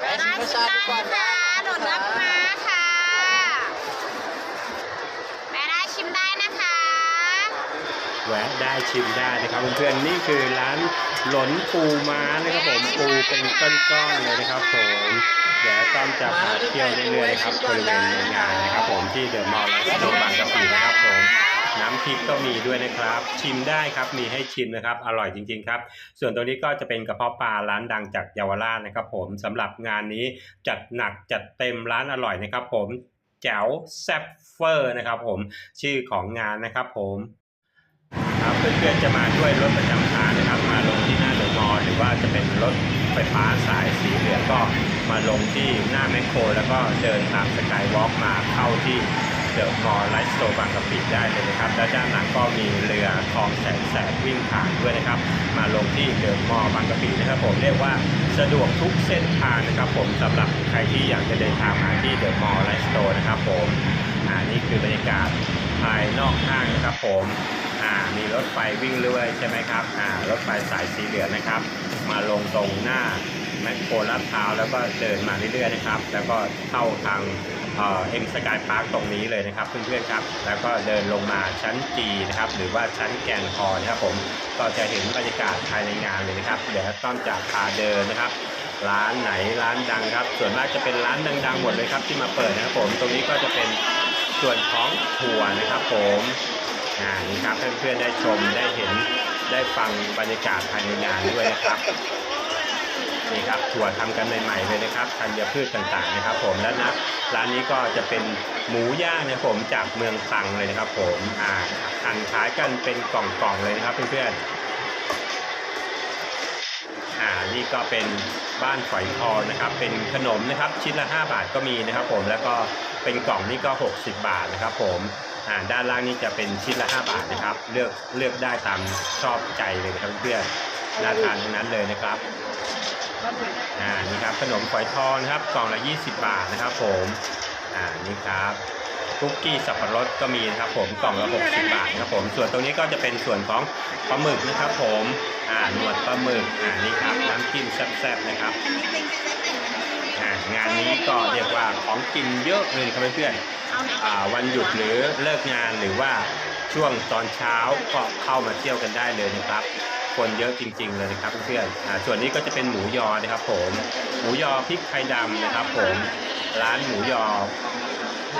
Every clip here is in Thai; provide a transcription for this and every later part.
แวะชิมได้ชิชามได้ดูก่อนนะคะหนูเลือกมาค่ะแม่ได้ชิมได้นะคะแวะได้ชิมได้นะครับเพื่อนๆนี่คือร้านหลนปูม้านะครับผมปูเป็นก้อนๆเลยนะครับผมเดี๋ยวต้อมจะพาเที่ยวเรื่อยๆนะครับบริเวณงานนะครับผมที่เดอะมอลล์และโรงพยาบาลกะปินะครับผม น้ำพริกก็มีด้วยนะครับ ชิมได้ครับมีให้ชิมนะครับ อร่อยจริง ๆ ครับ ส่วนตรงนี้ก็จะเป็นกระเพาะปลาร้านดังจากเยาวราชนะครับ ผมสำหรับงานนี้จัดหนักจัดเต็มร้านอร่อยนะครับ ผมแจ๋วแซ่บเฟอร์นะครับผมชื่อของงานนะครับผมครับเพื่อนๆจะมาด้วยรถประจำทางนะครับมาลงที่หน้าเดอมอหรือว่าจะเป็นรถไฟฟ้าสายสีเหลืองก็มาลงที่หน้าแมคโคร แล้วก็เดินตามสกายวอล์กมาเข้าที่เดอะมอลล์ไลฟ์สโตร์บางกะปิได้เลยนะครับ แล้วด้านหลังก็มีเรือคลองแสนแสบวิ่งผ่านด้วยนะครับ มาลงที่เดอะมอลล์บางกะปินะครับ ผมเรียกว่าสะดวกทุกเส้นทางนะครับผมสำหรับใครที่อยากจะเดินทางมาที่เดอะมอลล์ไลฟ์สโตร์นะครับผมอ่านี่คือบรรยากาศภายนอกห้างนะครับผมอ่ามีรถไฟวิ่งเรื่อยใช่ไหมครับอ่ารถไฟสายสีเหลืองนะครับ มาลงตรงหน้า แมคโครลาดพร้าวแล้วก็เดินมาเรื่อยๆนะครับ แล้วก็เข้าทางเอ็มสกายพาร์คตรงนี้เลยนะครับเพื่อนๆครับ แล้วก็เดินลงมาชั้นจีนะครับหรือว่าชั้นแกนคอนะครับผมก็จะเห็นบรรยากาศภายในงานเลยนะครับ เดี๋ยวต้อมจะพาเดินนะครับร้านไหนร้านดังครับ ส่วนมากจะเป็นร้านดังๆหมดเลยครับที่มาเปิดนะครับผมตรงนี้ก็จะเป็นส่วนของถั่วนะครับผมอ่านี่ครับเพื่อนๆได้ชมได้เห็นได้ฟังบรรยากาศภายในงานด้วยนะครับ นี่ครับถั่วทำกันใหม่ๆเลยนะครับธัญพืชต่างๆนะครับ ผมแล้วนะร้านนี้ก็จะเป็นหมูย่างนะครับผมจากเมืองตรังเลยนะครับ ผมอ่าหั่นขายกันเป็นกล่องๆเลยนะครับเพื่อนๆอ่านี่ก็เป็นบ้านฝอยทองนะครับ เป็นขนมนะครับชิ้นละ 5 บาทก็มีนะครับ ผมแล้วก็เป็นกล่องนี่ก็ 60 บาทนะครับ ผมอ่าด้านล่างนี่จะเป็นชิ้นละ 5 บาทนะครับ เลือกเลือกได้ตามชอบใจเลยนะครับเพื่อนๆน่าทานทั้งนั้นเลยนะครับ อ่านี่ครับขนมฝอยทองนะครับกล่องละ 20 บาทนะครับ ผมอ่านี่ครับคุกกี้สับปะรดก็มีนะครับผมกล่องละ60 บาทนะครับผมส่วนตรงนี้ก็จะเป็นส่วนของปลาหมึกนะครับ ผมอ่าหนวดปลาหมึกอ่านี่ครับน้ำจิ้มแซ่บๆนะครับอ่างานนี้ก็เรียกว่าของกินเยอะเลยครับเพื่อนๆอ่าวันหยุดหรือเลิกงานหรือว่าช่วงตอนเช้าก็เข้ามาเที่ยวกันได้เลยนะครับ คนเยอะจริง ๆ เลยนะครับเพื่อนๆส่วนนี้ก็จะเป็นหมูยอนะครับ ผม หมูยอพริกไทยดำนะครับ ผม ร้านหมูยอ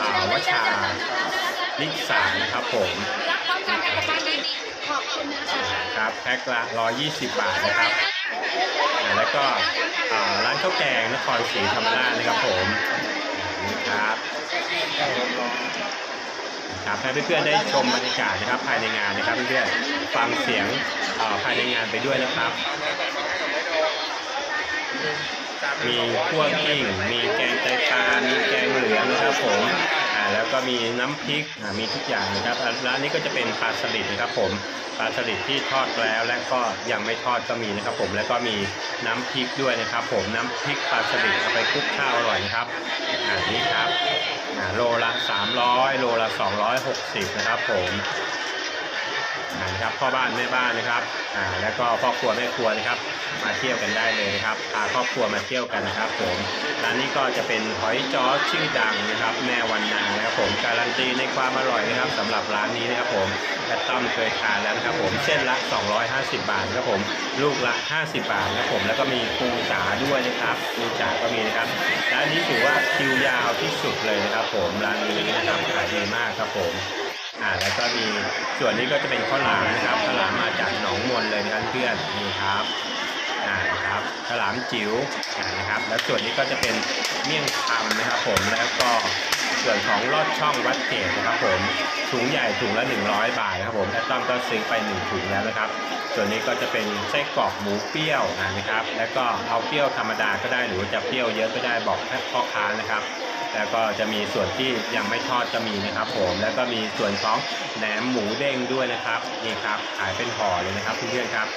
อ่าวชาลิสานะครับผมครับแพ็คละ120 บาทนะครับ แล้วก็ร้านข้าวแกงนครศรีธรรมราชนะครับผมนี่ครับ ครับให้เพื่อนๆได้ชมบรรยากาศนะครับภายในงานนะครับเพื่อนๆฟังเสียงภายในงานไปด้วยนะครับ มีขั้วกิ้งมีแกงไตปลามีแกงเหลืองนะครับผม แล้วก็มีน้ำพริกมีทุกอย่างนะครับร้านนี้ก็จะเป็นปลาสลิดนะครับผมปลาสลิดที่ทอดแล้วและก็ยังไม่ทอดก็มีนะครับผมแล้วก็มีน้ำพริกด้วยนะครับ ผมน้ำพริกปลาสลิดเอาไปคลุกข้าวอร่อยนะครับอันนี้ครับอ่าโลละ 300 โลละ 260 นะครับผม นะครับพ่อบ้านแม่บ้านนะครับอ่าแล้วก็พ่อครัวแม่ครัวนะครับ มาเที่ยวกันได้เลยนะครับพาครอบครัวมาเที่ยวกันนะครับ ผมร้านนี้ก็จะเป็นหอยจ้อชื่อดังนะครับ แม่วันนางนะครับผมการันตีในความอร่อยนะครับสำหรับร้านนี้นะครับผมและต้อมเคยทานแล้วนะครับ ผมเส้นละ 250 บาทนะครับผมลูกละ 50 บาทนะครับผมแล้วก็มีปูจ๋าด้วยนะครับปูจ๋าก็มีนะครับร้านนี้ถือว่าคิวยาวที่สุดเลยนะครับ ผมร้านนี้นะครับขายดีมากครับผม อ่าแล้วก็มีส่วนนี้ก็จะเป็นข้าวหลามนะครับข้าวหลามมาจากหนองมนเลยนะครับเพื่อนนี่ครับอ่านะครับข้าวหลามจิ๋วอ่านะครับ แล้วส่วนนี้ก็จะเป็นเมี่ยงคำนะครับ ผมแล้วก็ส่วนของลอดช่องวัดเกตนะครับ ผมถุงใหญ่ถุงละ 100 บาทนะครับผมแอตต้อมก็ซื้อไป1ถุงแล้วนะครับ ส่วนนี้ก็จะเป็นไส้กรอกหมูเปรี้ยวนะครับ แล้วก็เอาเปรี้ยวธรรมดาก็ได้หรือว่าจะเปรี้ยวเยอะก็ได้บอกพ่อค้านะครับ แล้วก็จะมีส่วนที่ยังไม่ทอดก็มีนะครับ ผมแล้วก็มีส่วนของแหนมหมูเด้งด้วยนะครับนี่ครับขายเป็นห่อเลยนะครับเพื่อนๆครับ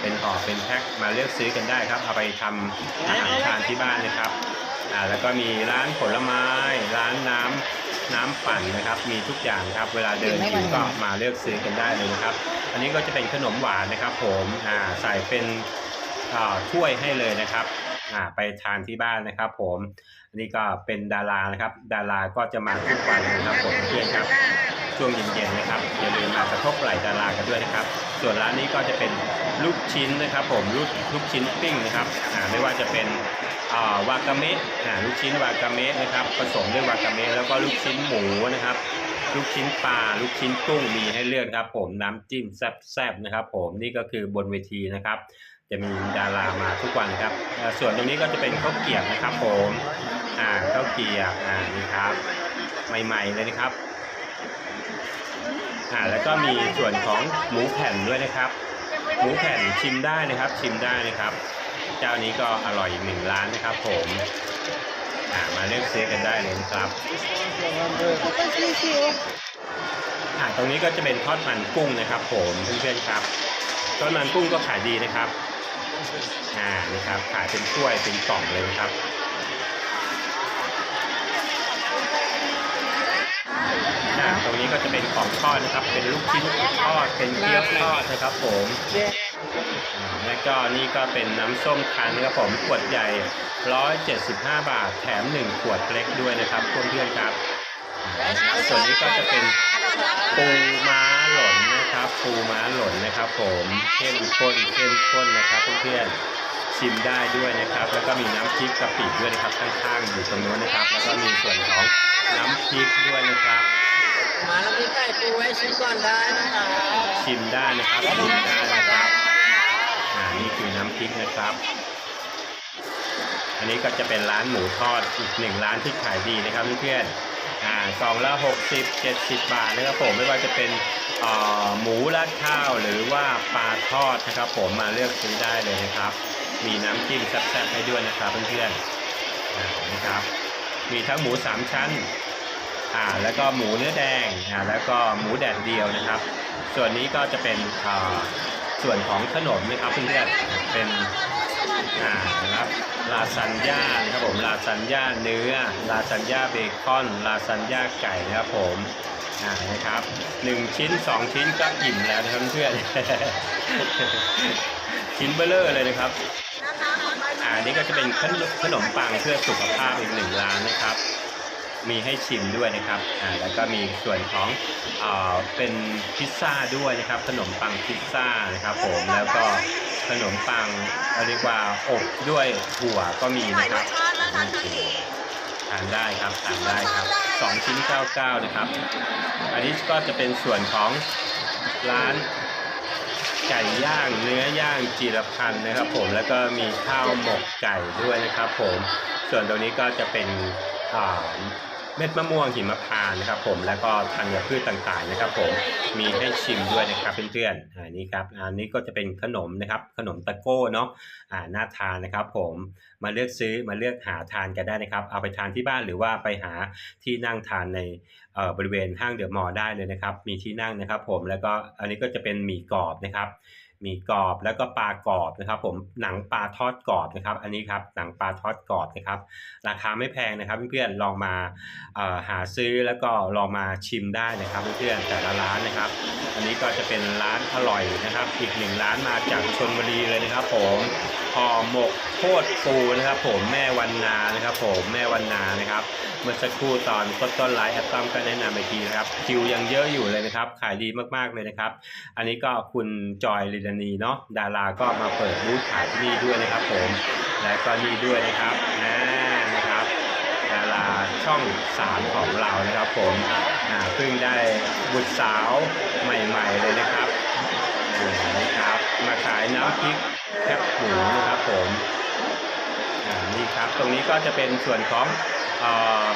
เป็นห่อเป็นแพ็คมาเลือกซื้อกันได้ครับเอาไปทำอาหารทานที่บ้านนะครับอ่าแล้วก็มีร้านผลไม้ ร้านน้ำน้ำปั่นนะครับ มีทุกอย่างครับ เวลาเดินอยู่ก็มาเลือกซื้อกันได้เลยนะครับ อันนี้ก็จะเป็นขนมหวานนะครับ ผมอ่าใส่เป็นอ่าถ้วยให้เลยนะครับ อ่าไปทานที่บ้านนะครับผมอันนี้ก็เป็นดารานะครับ ดาราก็จะมาทุกวันนะครับผมเพื่อนครับช่วงเย็นๆนะครับอย่าลืมมากระทบไหลดารากันด้วยนะครับ ส่วนร้านนี้ก็จะเป็นลูกชิ้นนะครับ ผมลูกลูกชิ้นปิ้งนะครับอ่าไม่ว่าจะเป็นอ่าวากาเมะอ่าลูกชิ้นวากาเมะนะครับผสมด้วยวากาเมะแล้วก็ลูกชิ้นหมูนะครับ ลูกชิ้นปลาลูกชิ้นกุ้งมีให้เลือกครับ ผมน้ำจิ้มแซ่บๆนะครับ ผมนี่ก็คือบนเวทีนะครับ จะมีดารามาทุกวันครับ ส่วนตรงนี้ก็จะเป็นข้าวเกียบนะครับผมอ่าข้าวเกียบอ่านี่ครับ ใหม่ๆเลยนะครับอ่าแล้วก็มีส่วนของหมูแผ่นด้วยนะครับ หมูแผ่นชิมได้นะครับ ชิมได้นะครับ เจ้านี้ก็อร่อยอีกหนึ่งร้านนะครับ ผมอ่ามาเลือกซื้อกันได้เลยนะครับอ่าตรงนี้ก็จะเป็นทอดมันกุ้งนะครับ ผมเพื่อนๆครับทอดมันกุ้งก็ขายดีนะครับ อ่านะครับขายเป็นถ้วยเป็นกล่องเลยนะครับอ่าตรงนี้ก็จะเป็นของทอดนะครับ เป็นลูกชิ้นทอดเป็นเกี๊ยวทอดนะครับผมแล้วก็นี่ก็เป็นน้ำส้มคั้นนะครับผมขวดใหญ่ 175 บาท แถม 1 ขวดเล็กด้วยนะครับเพื่อนๆครับ ส่วนนี้ก็จะเป็นปูม้า นนะครับปูม้าหล่นนะครับ ผมเข้มข้นเข้มข้นนะครับเพื่อนๆชิมได้ด้วยนะครับ แล้วก็มีน้ำพริกกะปิด้วยนะครับข้างๆอยู่ตรงนู้นนะครับ แล้วก็มีส่วนของน้ำพริกด้วยนะครับมาแล้วพี่ไก่ปูไว้ชิมก่อนได้นะคะชิมได้นะครับชิมได้นะครับอ่านี่คือน้ำพริกนะครับอันนี้ก็จะเป็นร้านหมูทอดอีกหนึ่งร้านที่ขายดีนะครับเพื่อนๆ อ่ากล่องละ60 70 บาทนะครับผมไม่ว่าจะเป็นหมูราดข้าวหรือว่าปลาทอดนะครับ ผมมาเลือกซื้อได้เลยนะครับ มีน้ำจิ้มแซ่บๆให้ด้วยนะครับเพื่อนๆนะครับมีทั้งหมูสามชั้นอ่าแล้วก็หมูเนื้อแดงอ่าแล้วก็หมูแดดเดียวนะครับ ส่วนนี้ก็จะเป็นอ่าส่วนของขนมนะครับเพื่อนๆเป็น ลาซานญ่านะครับผมลาซานญ่าเนื้อ ลาซานญ่าเบคอน ลาซานญ่าไก่นะครับผมอ่านะครับหนึ่งชิ้นสองชิ้นก็อิ่มแล้วนะครับเพื่อนชิ้นเบลเลอร์เลยนะครับอ่านี่ก็จะเป็นขนมขนมปังเพื่อสุขภาพอีกหนึ่งร้านนะครับ มีให้ชิมด้วยนะครับอ่าแล้วก็มีส่วนของอ่าเป็นพิซซ่าด้วยนะครับ ขนมปังพิซซ่านะครับผมแล้วก็ ขนมปังเรียกว่าอบด้วยถั่วก็มีนะครับทานได้ครับทานได้ครับสองชิ้น99นะครับ อันนี้ก็จะเป็นส่วนของร้านไก่ย่างเนื้อย่างจีรพันธ์นะครับ ผมแล้วก็มีข้าวหมกไก่ด้วยนะครับ ผมส่วนตรงนี้ก็จะเป็นอ่า เม็ดมะม่วงหิมพานต์นะครับผมแล้วก็ธัญพืชต่างๆนะครับ ผมมีให้ชิมด้วยนะครับเพื่อนๆอันนี้ครับอันนี้ก็จะเป็นขนมนะครับขนมตะโก้เนาะอ่าน่าทานนะครับ ผมมาเลือกซื้อมาเลือกหาทานกันได้นะครับ เอาไปทานที่บ้านหรือว่าไปหาที่นั่งทานในเอ่อบริเวณห้างเดอะมอลล์ได้เลยนะครับ มีที่นั่งนะครับ ผมแล้วก็อันนี้ก็จะเป็นหมี่กรอบนะครับ มีกรอบแล้วก็ปลากรอบนะครับ ผมหนังปลาทอดกรอบนะครับ อันนี้ครับหนังปลาทอดกรอบนะครับ ราคาไม่แพงนะครับเพื่อนๆลองมาหาซื้อแล้วก็ลองมาชิมได้นะครับเพื่อนๆแต่ละร้านนะครับ อันนี้ก็จะเป็นร้านอร่อยนะครับ อีกหนึ่งร้านมาจากชนบุรีเลยนะครับ ผม ห่อหมกโคตรปูนะครับ ผมแม่วันนานะครับ ผมแม่วันนานะครับ เมื่อสักครู่ตอนต้นๆไลฟ์แอปต้อมก็แนะนำไปทีนะครับคิวยังเยอะอยู่เลยนะครับ ขายดีมากๆเลยนะครับ อันนี้ก็คุณจอยลิลานีเนาะดาราก็มาเปิดบูธขายที่นี่ด้วยนะครับ ผมและก็นี่ด้วยนะครับอ่นะครับดาราช่องสามของเรานะครับ ผมเพิ่งได้บุตรสาวใหม่ ๆ เลยนะครับนะครับ มาขายน้ำพริกแคบหมูนะครับผมอ่านี่ครับตรงนี้ก็จะเป็นส่วนของเอ่อ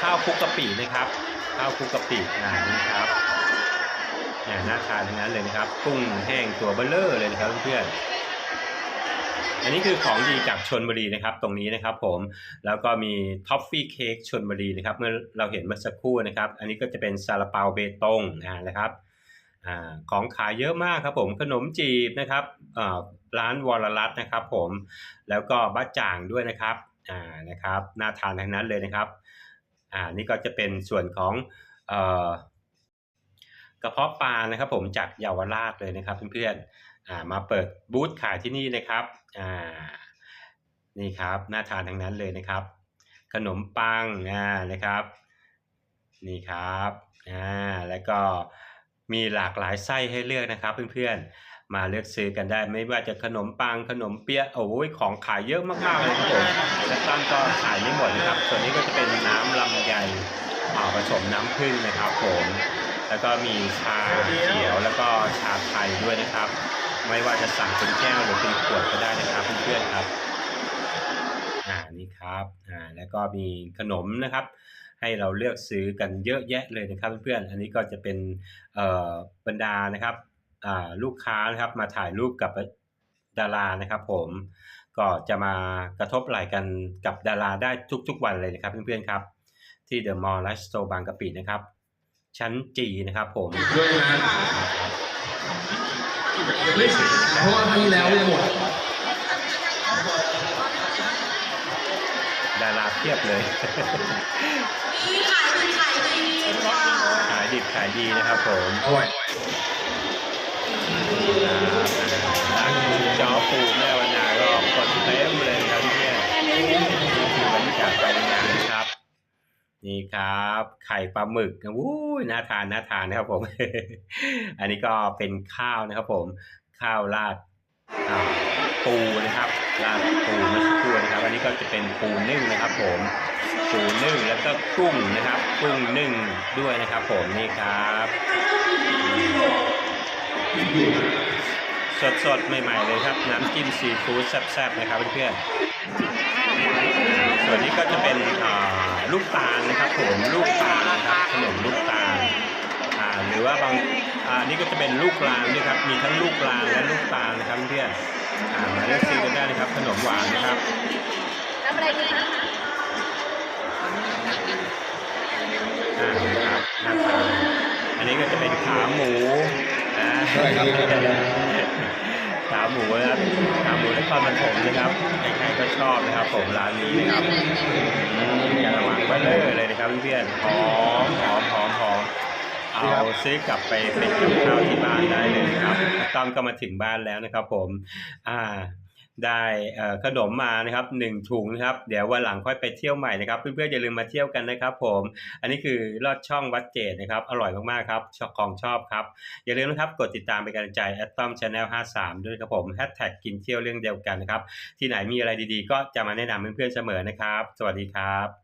ข้าวคลุกกะปินะครับ ข้าวคลุกกะปิอ่านี่ครับอ่าน่าทานทั้งนั้นเลยนะครับกุ้งแห้งตัวเบลเลอร์เลยนะครับเพื่อนๆอันนี้คือของดีจากชนบุรีนะครับ ตรงนี้นะครับผมแล้วก็มีท็อฟฟี่เค้กชนบุรีนะครับ เมื่อเราเห็นเมื่อสักครู่นะครับ อันนี้ก็จะเป็นซาลาเปาเบตงอ่านะครับอ่า ของขายเยอะมากครับผมขนมจีบนะครับร้านวรรัตน์นะครับผมแล้วก็บ้าจ่างด้วยนะครับอ่านะครับน่าทานทั้งนั้นเลยนะครับอ่านี่ก็จะเป็นส่วนของอกระเพาะปลานะครับผมจากเยาวราชเลยนะครับเพื่อนๆอ่ามาเปิดบูธขายที่นี่นะครับอ่านี่ครับน่าทานทั้งนั้นเลยนะครับ ขนมปังอ่านะครับนี่ครับอ่าแล้วก็ มีหลากหลายไส้ให้เลือกนะครับเพื่อนๆ มาเลือกซื้อกันได้ไม่ว่าจะขนมปังขนมเปี๊ยะโอ้ยของขายเยอะมากๆเลยครับผมและตั้งก็ขายไม่หมดนะครับ ส่วนนี้ก็จะเป็นน้ำลำไยอ่ผสมน้ำผึ้งนะครับผมแล้วก็มีชาเขียวแล้วก็ชาไทยด้วยนะครับ ไม่ว่าจะสั่งเป็นแก้วหรือเป็นขวดก็ได้นะครับเพื่อนๆครับอ่านี่ครับอ่าแล้วก็มีขนมนะครับ ให้เราเลือกซื้อกันเยอะแยะเลยนะครับเพื่อนๆ อันนี้ก็จะเป็นเอ่อบรรดานะครับอ่าลูกค้านะครับมาถ่ายรูปกับดารานะครับผมก็จะมากระทบไหล่กันกับดาราได้ทุกๆวันเลยนะครับเพื่อนๆครับที่เดอะมอลล์ไลฟ์สโตร์บางกะปินะครับ ชั้นจีนะครับผมด้วยนะไม่ใช่เพราะว่าครั้งที่แล้วไม่หมด ดารา เพียบเลย นี่ขายดีขายดีค่ะขายดิบขายดีนะครับผมอร่อยร้านจอปูแม่วันนาก็คนเต็มเลยครับเพื่อนนี่คือบรรยากาศภายในงานนะครับ นี่ครับ ไข่ปลาหมึกวู้ยน่าทานน่าทานนะครับผม อันนี้ก็เป็นข้าวนะครับผม ข้าวราดอ่า ปูนะครับราดปูเมื่อสักครู่นะครับ อันนี้ก็จะเป็นปูนึ่งนะครับ ผมปูนึ่งแล้วก็กุ้งนะครับ กุ้งนึ่งด้วยนะครับ ผมนี่ครับ สดสดๆใหม่ ๆ เลยครับ น้ำจิ้มซีฟู้ดแซ่บๆนะครับเพื่อนๆส่วนนี้ก็จะเป็นลูกตาลนะครับ ผมลูกตาลนะครับขนมลูกตาล หรือว่าบางอ่านี่ก็จะเป็นลูกลางด้วยครับมีทั้งลูกลางและลูกตาลนะครับเพื่อนๆอ่ามาเลือกซื้อกันได้นะครับขนมหวานนะครับรับอะไรดีคะนะครับน่าทานอันนี้ก็จะเป็นขาหมูอ่าใช่ครับขาหมูนะครับขาหมูนครปฐมนะครับใครๆก็ชอบนะครับ ผมร้านนี้นะครับอืมกระมังเบลเลอร์เลยนะครับเพื่อนๆหอมหอมหอมหอม เอาซื้อกลับไปเป็นกับข้าวที่บ้านได้เลยนะครับต้อมก็มาถึงบ้านแล้วนะครับ ผม อ่าได้ขนมมานะครับหนึ่งถุงนะครับ เดี๋ยววันหลังค่อยไปเที่ยวใหม่นะครับ เพื่อนๆอย่าลืมมาเที่ยวกันนะครับ ผม อันนี้คือลอดช่องวัดเจดนะครับ อร่อยมากๆครับชอบของชอบครับ อย่าลืมนะครับกดติดตามเป็นกำลังใจแอตตอมชาแนล53 ด้วยครับผมแฮชแท็กกินเที่ยวเรื่องเดียวกันนะครับ ที่ไหนมีอะไรดีๆ ก็จะมาแนะนำเพื่อนๆเสมอนะครับ สวัสดีครับ